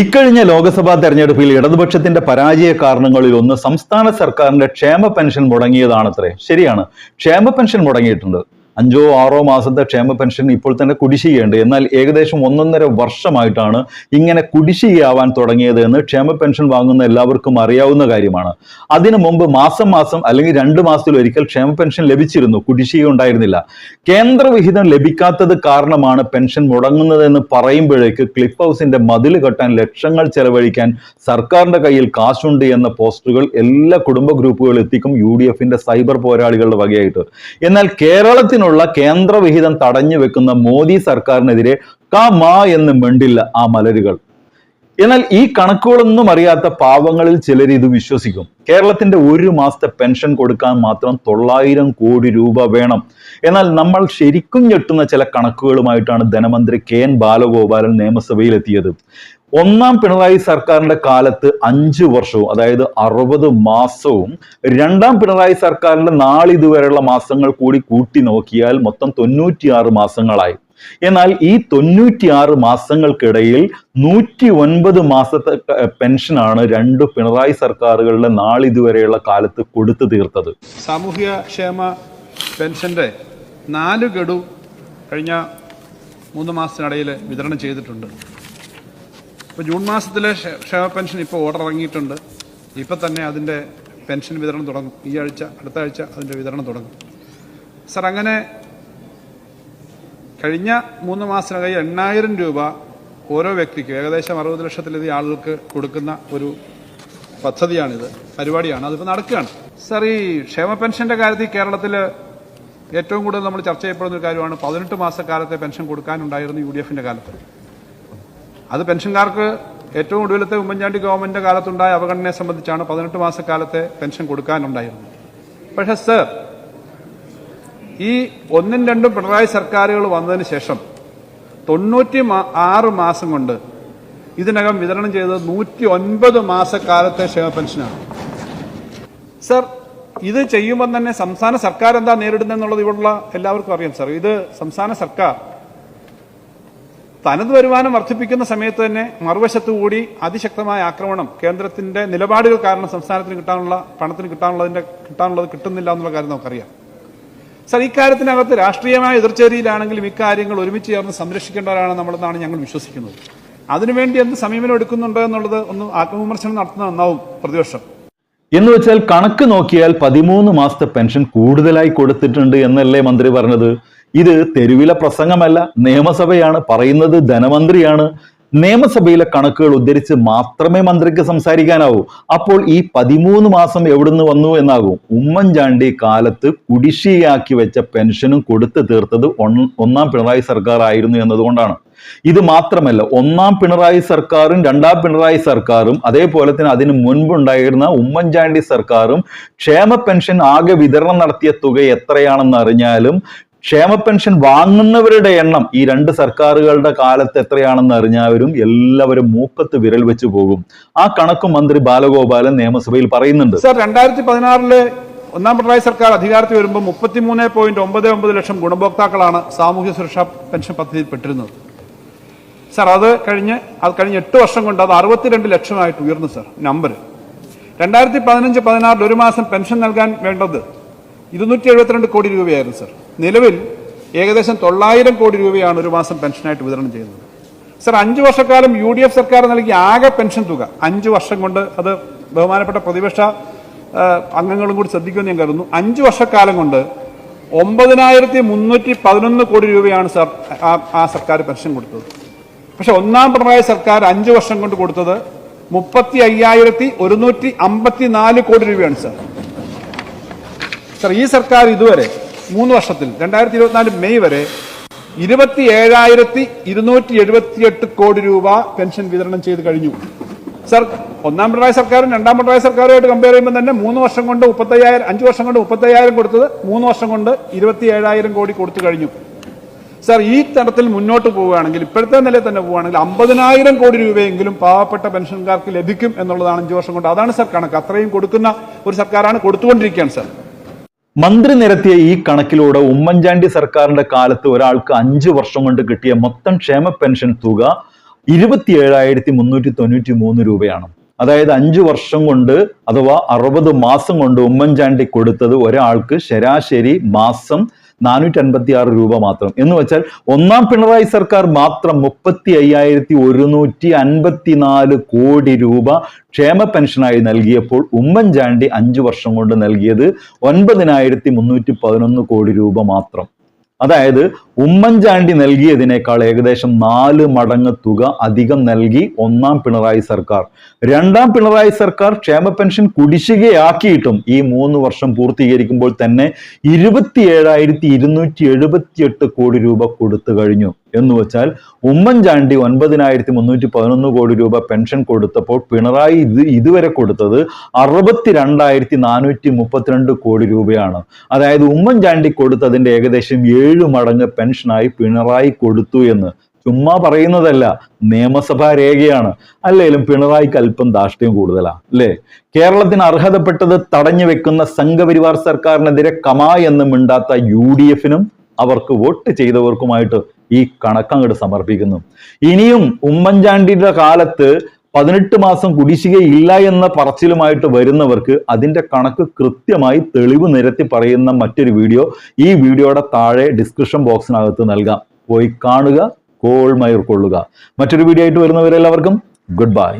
ഇക്കഴിഞ്ഞ ലോക്സഭാ തെരഞ്ഞെടുപ്പിൽ ഇടതുപക്ഷത്തിന്റെ പരാജയ കാരണങ്ങളിൽ ഒന്ന് സംസ്ഥാന സർക്കാരിന്റെ ക്ഷേമ പെൻഷൻ മുടങ്ങിയതാണത്രേ. ശരിയാണ്. ക്ഷേമ പെൻഷൻ മുടങ്ങിയിട്ടുണ്ട്. അഞ്ചോ ആറോ മാസത്തെ ക്ഷേമ പെൻഷൻ ഇപ്പോൾ തന്നെ കുടിശ്ശികയുണ്ട്. എന്നാൽ ഏകദേശം ഒന്നൊന്നര വർഷമായിട്ടാണ് ഇങ്ങനെ കുടിശ്ശികയാവാൻ തുടങ്ങിയത് എന്ന് ക്ഷേമ പെൻഷൻ വാങ്ങുന്ന എല്ലാവർക്കും അറിയാവുന്ന കാര്യമാണ്. അതിനു മുമ്പ് മാസം മാസം അല്ലെങ്കിൽ രണ്ട് മാസത്തിൽ ഒരിക്കൽ ക്ഷേമ പെൻഷൻ ലഭിച്ചിരുന്നു. കുടിശ്ശിക ഉണ്ടായിരുന്നില്ല. കേന്ദ്രവിഹിതം ലഭിക്കാത്തത് കാരണമാണ് പെൻഷൻ മുടങ്ങുന്നതെന്ന് പറയുമ്പോഴേക്ക് ക്ലിഫ് ഹൗസിന്റെ മതിൽ കെട്ടാൻ ലക്ഷങ്ങൾ ചെലവഴിക്കാൻ സർക്കാരിന്റെ കയ്യിൽ കാശുണ്ട് എന്ന പോസ്റ്ററുകൾ എല്ലാ കുടുംബ ഗ്രൂപ്പുകളിൽ എത്തിക്കും യു സൈബർ പോരാളികളുടെ വകയായിട്ട്. എന്നാൽ കേരളത്തിനുള്ള കേന്ദ്ര വിഹിതം തടഞ്ഞു വെക്കുന്ന മോദി സർക്കാരിനെതിരെ കാ മാ എന്ന് മിണ്ടില്ല ആ മലരുകൾ. എന്നാൽ ഈ കണക്കുകളൊന്നും അറിയാത്ത പാവങ്ങളിൽ ചിലർ ഇത് വിശ്വസിക്കും. കേരളത്തിന്റെ ഒരു മാസത്തെ പെൻഷൻ കൊടുക്കാൻ മാത്രം തൊള്ളായിരം കോടി രൂപ വേണം. എന്നാൽ നമ്മൾ ശരിക്കും ഞെട്ടുന്ന ചില കണക്കുകളുമായിട്ടാണ് ധനമന്ത്രി കെ എൻ ബാലഗോപാലൻ നിയമസഭയിലെത്തിയത്. ഒന്നാം പിണറായി സർക്കാരിന്റെ കാലത്ത് അഞ്ചു വർഷവും അതായത് അറുപത് മാസവും രണ്ടാം പിണറായി സർക്കാരിന്റെ നാളിതുവരെയുള്ള മാസങ്ങൾ കൂടി കൂട്ടി നോക്കിയാൽ മൊത്തം തൊണ്ണൂറ്റിയാറ് മാസങ്ങളായി. എന്നാൽ ഈ തൊണ്ണൂറ്റിയാറ് മാസങ്ങൾക്കിടയിൽ നൂറ്റി ഒൻപത് മാസത്തെ പെൻഷനാണ് രണ്ട് പിണറായി സർക്കാരുകളുടെ നാളിതുവരെയുള്ള കാലത്ത് കൊടുത്തു തീർത്തത്. സാമൂഹിക ക്ഷേമ പെൻഷന്റെ നാല് ഗഡു കഴിഞ്ഞ മൂന്ന് മാസത്തിനിടയിൽ വിതരണം ചെയ്തിട്ടുണ്ട്. ഇപ്പോൾ ജൂൺ മാസത്തിലെ ക്ഷേമ പെൻഷൻ ഇപ്പോൾ ഓർഡർ ഇറങ്ങിയിട്ടുണ്ട്. ഇപ്പം തന്നെ അതിന്റെ പെൻഷൻ വിതരണം തുടങ്ങും. ഈ ആഴ്ച അടുത്ത ആഴ്ച അതിന്റെ വിതരണം തുടങ്ങും. സർ അങ്ങനെ കഴിഞ്ഞ മൂന്ന് മാസത്തിനകം എണ്ണായിരം രൂപ ഓരോ വ്യക്തിക്കും ഏകദേശം അറുപത് ലക്ഷത്തിലധികം ആളുകൾക്ക് കൊടുക്കുന്ന ഒരു പദ്ധതിയാണിത് പരിപാടിയാണ്. അതിപ്പോൾ നടക്കുകയാണ്. സർ ഈ ക്ഷേമ പെൻഷന്റെ കാര്യത്തിൽ കേരളത്തിൽ ഏറ്റവും കൂടുതൽ നമ്മൾ ചർച്ച ചെയ്യപ്പെടുന്ന ഒരു കാര്യമാണ് പതിനെട്ട് മാസക്കാലത്തെ പെൻഷൻ കൊടുക്കാനുണ്ടായിരുന്നു യു ഡി എഫിന്റെ കാലത്ത്. അത് പെൻഷൻകാർക്ക് ഏറ്റവും ഒടുവിലത്തെ ഉമ്മൻചാണ്ടി ഗവൺമെന്റിന്റെ കാലത്തുണ്ടായ അവഗണനയെ സംബന്ധിച്ചാണ് പതിനെട്ട് മാസക്കാലത്തെ പെൻഷൻ കൊടുക്കാനുണ്ടായിരുന്നത്. പക്ഷേ സർ ഈ ഒന്നും രണ്ടും പിണറായി സർക്കാരുകൾ വന്നതിന് ശേഷം തൊണ്ണൂറ്റി ആറ് മാസം കൊണ്ട് ഇതിനകം വിതരണം ചെയ്തത് നൂറ്റി ഒൻപത് മാസക്കാലത്തെ ക്ഷേമ പെൻഷനാണ്. സർ ഇത് ചെയ്യുമ്പോൾ തന്നെ സംസ്ഥാന സർക്കാർ എന്താ നേരിടുന്നതെന്നുള്ളത് ഇവിടെയുള്ള എല്ലാവർക്കും അറിയാം സർ. ഇത് സംസ്ഥാന സർക്കാർ തനത് വരുമാനം വർദ്ധിപ്പിക്കുന്ന സമയത്ത് തന്നെ മറുവശത്തു കൂടി അതിശക്തമായ ആക്രമണം കേന്ദ്രത്തിന്റെ നിലപാടുകൾ കാരണം സംസ്ഥാനത്തിന് കിട്ടാനുള്ള പണത്തിന് കിട്ടാനുള്ളതിന്റെ കിട്ടാനുള്ളത് കിട്ടുന്നില്ല എന്നുള്ള കാര്യം നമുക്കറിയാം. സർ ഇക്കാര്യത്തിനകത്ത് രാഷ്ട്രീയമായ എതിർച്ചേരിയിലാണെങ്കിലും ഇക്കാര്യങ്ങൾ ഒരുമിച്ച് ചേർന്ന് സംരക്ഷിക്കേണ്ടവരാണ് നമ്മളെന്നാണ് ഞങ്ങൾ വിശ്വസിക്കുന്നത്. അതിനുവേണ്ടി എന്ത് സമീപനം എടുക്കുന്നുണ്ടോ എന്നുള്ളത് ഒന്ന് ആത്മവിമർശനം നടത്തുന്ന നന്നാവും പ്രതിപക്ഷം. എന്ന് വെച്ചാൽ കണക്ക് നോക്കിയാൽ പതിമൂന്ന് മാസത്തെ പെൻഷൻ കൂടുതലായി കൊടുത്തിട്ടുണ്ട് എന്നല്ലേ മന്ത്രി പറഞ്ഞത്? ഇത് തെരുവിലെ പ്രസംഗമല്ല നിയമസഭയാണ് പറയുന്നത് ധനമന്ത്രിയാണ്. നിയമസഭയിലെ കണക്കുകൾ ഉദ്ധരിച്ച് മാത്രമേ മന്ത്രിക്ക് സംസാരിക്കാനാവൂ. അപ്പോൾ ഈ പതിമൂന്ന് മാസം എവിടുന്ന് വന്നു എന്നാകും. ഉമ്മൻചാണ്ടി കാലത്ത് കുടിശ്ശികയാക്കി വെച്ച പെൻഷനും കൊടുത്തു തീർത്തത് ഒന്നാം പിണറായി സർക്കാർ ആയിരുന്നു എന്നതുകൊണ്ടാണ്. ഇത് മാത്രമല്ല ഒന്നാം പിണറായി സർക്കാരും രണ്ടാം പിണറായി സർക്കാരും അതേപോലെ തന്നെ അതിന് മുൻപുണ്ടായിരുന്ന ഉമ്മൻചാണ്ടി സർക്കാരും ക്ഷേമ പെൻഷൻ ആകെ വിതരണം നടത്തിയ തുക എത്രയാണെന്ന് അറിഞ്ഞാലും ക്ഷേമ പെൻഷൻ വാങ്ങുന്നവരുടെ എണ്ണം ഈ രണ്ട് സർക്കാരുകളുടെ കാലത്ത് എത്രയാണെന്ന് അറിഞ്ഞവരും എല്ലാവരും മൂക്കത്ത് വിരൽ വെച്ച് പോകും. ആ കണക്ക് മന്ത്രി ബാലഗോപാലൻ നിയമസഭയിൽ പറയുന്നുണ്ട്. സർ രണ്ടായിരത്തി പതിനാറിൽ ഒന്നാം പിണറായി സർക്കാർ അധികാരത്തിൽ വരുമ്പോൾ മുപ്പത്തിമൂന്ന് പോയിന്റ് ഒമ്പത് ഒമ്പത് ലക്ഷം ഗുണഭോക്താക്കളാണ് സാമൂഹ്യ സുരക്ഷാ പെൻഷൻ പദ്ധതിയിൽ പെട്ടിരുന്നത്. സർ അത് കഴിഞ്ഞ് അത് കഴിഞ്ഞ് എട്ട് വർഷം കൊണ്ട് അത് അറുപത്തിരണ്ട് ലക്ഷമായിട്ട് ഉയർന്നു സർ നമ്പർ രണ്ടായിരത്തി പതിനഞ്ച് പതിനാറിൽ ഒരു മാസം പെൻഷൻ നൽകാൻ വേണ്ടത് ഇരുന്നൂറ്റി എഴുപത്തിരണ്ട് കോടി രൂപയായിരുന്നു സർ. നിലവിൽ ഏകദേശം തൊള്ളായിരം കോടി രൂപയാണ് ഒരു മാസം പെൻഷനായിട്ട് വിതരണം ചെയ്യുന്നത്. സർ അഞ്ച് വർഷക്കാലം യു ഡി എഫ് സർക്കാർ നൽകിയ ആകെ പെൻഷൻ തുക അഞ്ച് വർഷം കൊണ്ട് അത് ബഹുമാനപ്പെട്ട പ്രതിപക്ഷ അംഗങ്ങളും കൂടി ശ്രദ്ധിക്കുമെന്ന് ഞാൻ കരുതുന്നു. അഞ്ച് വർഷക്കാലം കൊണ്ട് ഒമ്പതിനായിരത്തി മുന്നൂറ്റി പതിനൊന്ന് കോടി രൂപയാണ് സർ ആ- സർക്കാർ പെൻഷൻ കൊടുത്തത്. പക്ഷെ ഒന്നാം പിണറായി സർക്കാർ അഞ്ചു വർഷം കൊണ്ട് കൊടുത്തത് മുപ്പത്തി അയ്യായിരത്തി ഒരുന്നൂറ്റി അമ്പത്തിനാല് കോടി രൂപയാണ് സർ. സർ ഈ സർക്കാർ ഇതുവരെ മൂന്ന് വർഷത്തിൽ രണ്ടായിരത്തി ഇരുപത്തിനാല് മെയ് വരെ ഇരുപത്തി ഏഴായിരത്തി ഇരുന്നൂറ്റി എഴുപത്തിയെട്ട് കോടി രൂപ പെൻഷൻ വിതരണം ചെയ്ത് കഴിഞ്ഞു. സർ ഒന്നാം പിണറായി സർക്കാരും രണ്ടാം പിണറായി സർക്കാരുമായിട്ട് കമ്പയർ ചെയ്യുമ്പോൾ തന്നെ മൂന്ന് വർഷം കൊണ്ട് മുപ്പത്തയ്യായിരം അഞ്ച് വർഷം കൊണ്ട് മുപ്പത്തയ്യായിരം കൊടുത്തത് മൂന്ന് വർഷം കൊണ്ട് ഇരുപത്തി ഏഴായിരം കോടി കൊടുത്തു കഴിഞ്ഞു. സർ ഈ തരത്തിൽ മുന്നോട്ട് പോവുകയാണെങ്കിൽ ഇപ്പോഴത്തെ നിലയിൽ തന്നെ പോവുകയാണെങ്കിൽ അമ്പതിനായിരം കോടി രൂപയെങ്കിലും പാവപ്പെട്ട പെൻഷൻകാർക്ക് ലഭിക്കും എന്നുള്ളതാണ് അഞ്ച് വർഷം കൊണ്ട്. അതാണ് സർ കണക്ക്. അത്രയും കൊടുക്കുന്ന ഒരു സർക്കാരാണ് കൊടുത്തുകൊണ്ടിരിക്കുകയാണ് സർ. മന്ത്രി നിരത്തിയ ഈ കണക്കിലൂടെ ഉമ്മൻചാണ്ടി സർക്കാരിന്റെ കാലത്ത് ഒരാൾക്ക് അഞ്ചു വർഷം കൊണ്ട് കിട്ടിയ മൊത്തം ക്ഷേമ പെൻഷൻ തുക ഇരുപത്തി ഏഴായിരത്തി മുന്നൂറ്റി തൊണ്ണൂറ്റി മൂന്ന് രൂപയാണ്. അതായത് അഞ്ചു വർഷം കൊണ്ട് അഥവാ അറുപത് മാസം കൊണ്ട് ഉമ്മൻചാണ്ടി കൊടുത്തത് ഒരാൾക്ക് ശരാശരി മാസം നാനൂറ്റി അൻപത്തി ആറ് രൂപ മാത്രം. എന്ന് വെച്ചാൽ ഒന്നാം പിണറായി സർക്കാർ മാത്രം മുപ്പത്തി അയ്യായിരത്തി ഒരുന്നൂറ്റി അൻപത്തി നാല് കോടി രൂപ ക്ഷേമ പെൻഷനായി നൽകിയപ്പോൾ ഉമ്മൻചാണ്ടി അഞ്ചു വർഷം കൊണ്ട് നൽകിയത് ഒൻപതിനായിരത്തി മുന്നൂറ്റി പതിനൊന്ന് കോടി രൂപ മാത്രം. അതായത് ഉമ്മൻചാണ്ടി നൽകിയതിനേക്കാൾ ഏകദേശം നാല് മടങ്ങ് തുക അധികം നൽകി ഒന്നാം പിണറായി സർക്കാർ. രണ്ടാം പിണറായി സർക്കാർ ക്ഷേമ പെൻഷൻ കുടിശ്ശികയാക്കിയിട്ടും ഈ മൂന്ന് വർഷം പൂർത്തീകരിക്കുമ്പോൾ തന്നെ ഇരുപത്തി ഏഴായിരത്തി ഇരുന്നൂറ്റി എഴുപത്തിയെട്ട് കോടി രൂപ കൊടുത്തു കഴിഞ്ഞു. എന്ന് വെച്ചാൽ ഉമ്മൻചാണ്ടി ഒൻപതിനായിരത്തി മുന്നൂറ്റി പതിനൊന്ന് കോടി രൂപ പെൻഷൻ കൊടുത്തപ്പോൾ പിണറായി ഇത് ഇതുവരെ കൊടുത്തത് അറുപത്തി രണ്ടായിരത്തി നാനൂറ്റി മുപ്പത്തിരണ്ട് കോടി രൂപയാണ്. അതായത് ഉമ്മൻചാണ്ടി കൊടുത്തതിന്റെ ഏകദേശം ഏഴ് മടങ്ങ് പെൻഷനായി പിണറായി കൊടുത്തു എന്ന്. ചുമ്മാ പറയുന്നതല്ല നിയമസഭാ രേഖയാണ്. അല്ലെങ്കിലും പിണറായിക്ക് അല്പം ധാർഷ്ട്യം കൂടുതലാ അല്ലേ? കേരളത്തിന് അർഹതപ്പെട്ടത് തടഞ്ഞു വെക്കുന്ന സംഘപരിവാർ സർക്കാരിനെതിരെ കമാ എന്ന് മിണ്ടാത്ത യു ഡി എഫിനും അവർക്ക് വോട്ട് ചെയ്തവർക്കുമായിട്ട് ഈ കണക്കങ്ങോട്ട് സമർപ്പിക്കുന്നു. ഇനിയും ഉമ്മൻചാണ്ടിയുടെ കാലത്ത് പതിനെട്ട് മാസം കുടിശ്ശികയില്ല എന്ന പറച്ചിലുമായിട്ട് വരുന്നവർക്ക് അതിന്റെ കണക്ക് കൃത്യമായി തെളിവ് നിരത്തി പറയുന്ന മറ്റൊരു വീഡിയോ ഈ വീഡിയോയുടെ താഴെ ഡിസ്ക്രിപ്ഷൻ ബോക്സിനകത്ത് നൽകാം. പോയി കാണുക കോൾമയർ കൊള്ളുക. മറ്റൊരു വീഡിയോ ആയിട്ട് വരുന്നവരെല്ലാവർക്കും ഗുഡ് ബൈ.